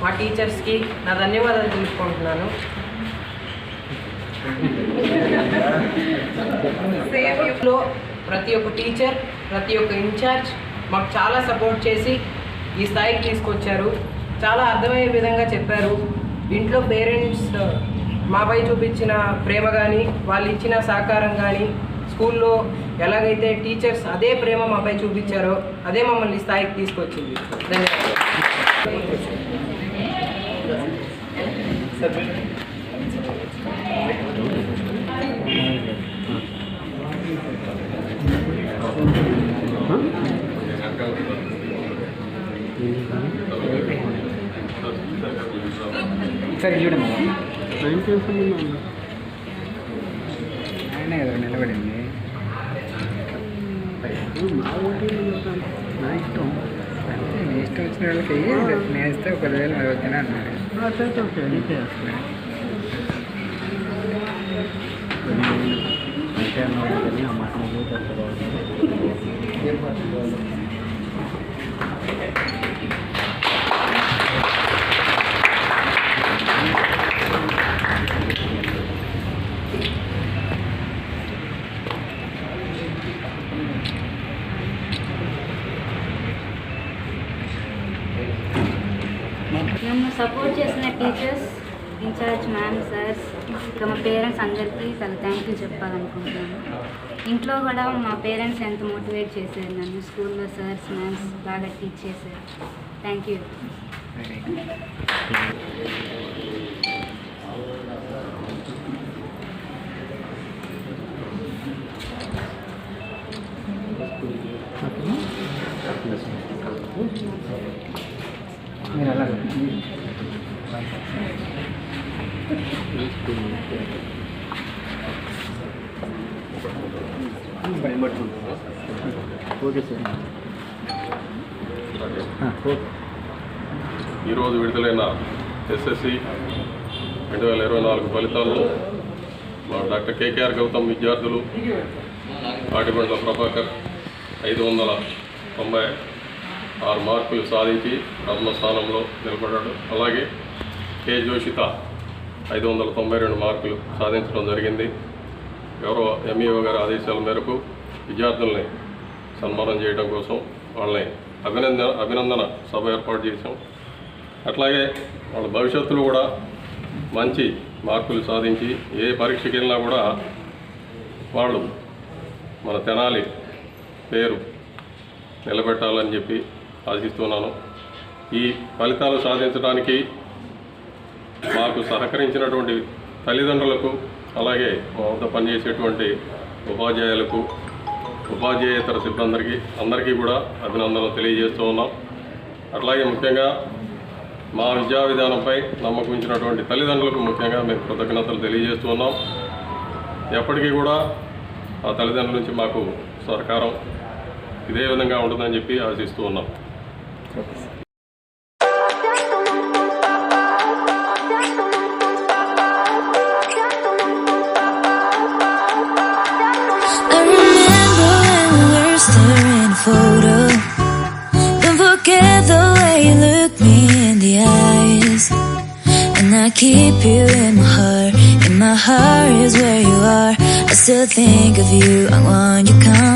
మా టీచర్స్కి నా ధన్యవాదాలు తెలుపుకుంటున్నాను. లో ప్రతి ఒక్క టీచర్ ప్రతి ఒక్క ఇన్ఛార్జ్ మాకు చాలా సపోర్ట్ చేసి ఈ స్థాయికి తీసుకొచ్చారు. చాలా అర్థమయ్యే విధంగా చెప్పారు. ఇంట్లో పేరెంట్స్ మాపై చూపించిన ప్రేమ కానీ వాళ్ళు ఇచ్చిన సహకారం కానీ స్కూల్లో ఎలాగైతే టీచర్స్ అదే ప్రేమ మాపై చూపించారో అదే మమ్మల్ని స్థాయికి తీసుకొచ్చింది. ధన్యవాదాలు. ఒకసారి చూడమ్మా ఆయనే కదా నిలబడింది. నా ఇష్టం. అంతే నీ ఇష్టం వచ్చిన వాళ్ళకి నేను ఇస్తే ఒక పదివేలు మరి వచ్చినా అన్నారు అంటే అన్నాడు కానీ ఆ మాట నిజమే నన్ను సపోర్ట్ చేసిన టీచర్స్ ఇన్ఛార్జ్ మ్యామ్ సార్స్ ఇంకా మా పేరెంట్స్ అందరికీ చాలా థ్యాంక్ యూ చెప్పాలనుకుంటున్నాను. ఇంట్లో కూడా మా పేరెంట్స్ ఎంత మోటివేట్ చేశారు నన్ను స్కూల్లో సార్స్ మ్యామ్స్ బాగా టీచ్ చేశారు. థ్యాంక్ యూ వెరీ అలా ఓకే సార్. ఓకే ఈరోజు విడుదలైన ఎస్ఎస్సి రెండు వేల ఇరవై నాలుగు ఫలితాల్లో మా డాక్టర్ కేకేఆర్ గౌతమ్ విద్యార్థులు ఆటిబండ్ల ప్రభాకర్ ఐదు వందల తొంభై ఆరు మార్కులు సాధించి ప్రథమ స్థానంలో నిలబడ్డాడు. అలాగే కె. జోషిత ఐదు వందల తొంభై రెండు మార్కులు సాధించడం జరిగింది. గౌరవ ఎంఈఓ గారి ఆదేశాల మేరకు విద్యార్థుల్ని సన్మానం చేయడం కోసం వాళ్ళని అభినందన అభినందన సభ ఏర్పాటు చేశాం. అట్లాగే వాళ్ళ భవిష్యత్తులో కూడా మంచి మార్కులు సాధించి ఏ పరీక్షకి వెళ్ళినా కూడా వాళ్ళు మన తెనాలి పేరు నిలబెట్టాలని చెప్పి ఆశిస్తున్నాను ఈ ఫలితాలు సాధించడానికి మాకు సహకరించినటువంటి తల్లిదండ్రులకు అలాగే మా వద్ద పనిచేసేటువంటి ఉపాధ్యాయులకు ఉపాధ్యాయేతర సిబ్బందికి అందరికీ కూడా అభినందనలు తెలియజేస్తూ ఉన్నాం. అట్లాగే ముఖ్యంగా మా విద్యా విధానంపై నమ్మకం ఉంచినటువంటి తల్లిదండ్రులకు ముఖ్యంగా మేము కృతజ్ఞతలు తెలియజేస్తూ ఉన్నాం. ఎప్పటికీ కూడా ఆ తల్లిదండ్రుల నుంచి మాకు సహకారం ఇదే విధంగా ఉంటుందని చెప్పి ఆశిస్తూ ఉన్నాం. Photo. Don't forget the way you look me in the eyes. And I keep you in my heart. In my heart is where you are. I still think of you. I want you coming